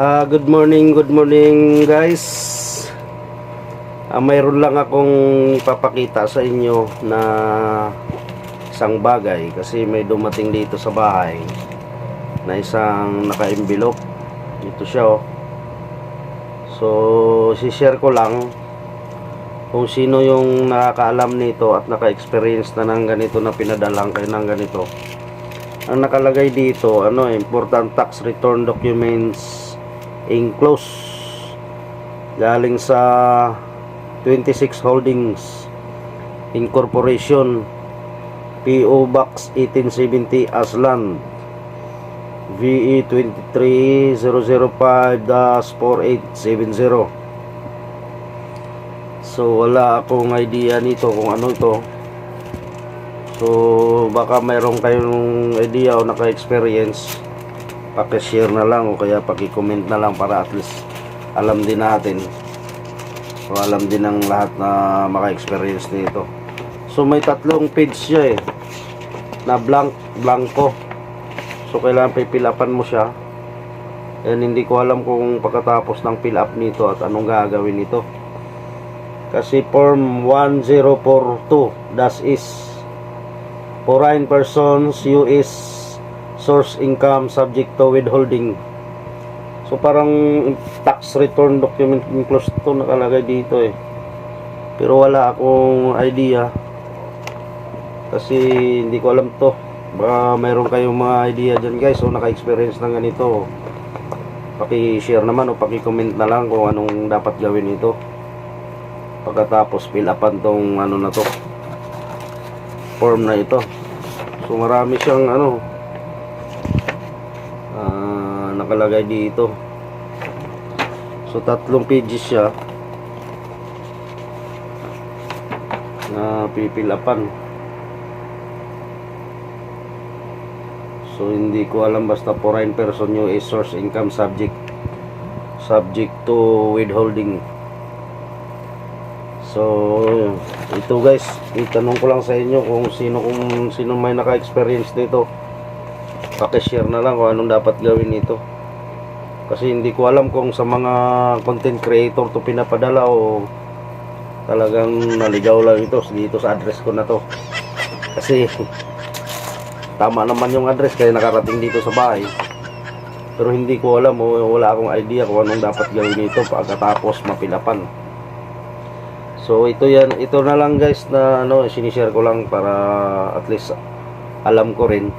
Ah, good morning, good morning guys. Ah, mayroon lang akong ipapakita sa inyo na isang bagay kasi may dumating dito sa bahay na isang naka-envelope. Ito siya oh. So, si-share ko lang kung sino yung nakakaalam nito at naka-experience na ng ganito na pinadalang kayo ng ganito. Ang nakalagay dito, ano, important tax return documents enclosed galing sa 26 Holdings Incorporation PO Box 1870 Aslan VE 23005-4870 So wala akong idea nito kung ano ito. So baka mayroon kayong idea o naka-experience Paki-share na lang o kaya paki-comment na lang para at least alam din natin o alam din ng lahat na maka-experience nito. So may tatlong page siya eh na blank, blanco So kailangan pipilapan mo siya. And hindi ko alam kung pagkatapos ng fill up nito at anong gagawin nito. Kasi form 1042 das is foreign persons US source income subject to withholding. So parang tax return document enclosed to nakalagay dito eh. Pero wala akong idea. Kasi hindi ko alam to. Baka mayroon kayong mga idea dyan guys. O naka-experience ng ganito paki-share naman o paki-comment na lang kung anong dapat gawin ito pagkatapos fill upan tong ano na to. Form na ito. So marami siyang ano nakalagay dito so tatlong pages siya na pipilapan so hindi ko alam basta foreign person nyo is source income subject subject to withholding So, ito guys, itanong ko lang sa inyo kung sino kung sino may naka-experience nito. Paki-share na lang kung anong dapat gawin nito. Kasi hindi ko alam kung sa mga content creator to pinapadala o talagang naligaw lang ito dito sa address ko na to. Kasi tama naman yung address kaya nakarating dito sa bahay. Pero hindi ko alam o wala akong idea kung anong dapat gawin nito pagkatapos mapilapan. So ito yan, ito na lang guys na ano, sinishare ko lang para at least alam ko rin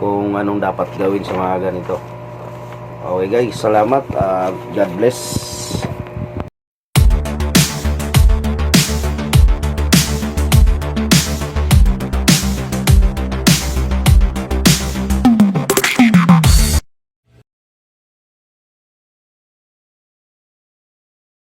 kung anong dapat gawin sa mga ganito. Okay guys, salamat. Uh, God bless.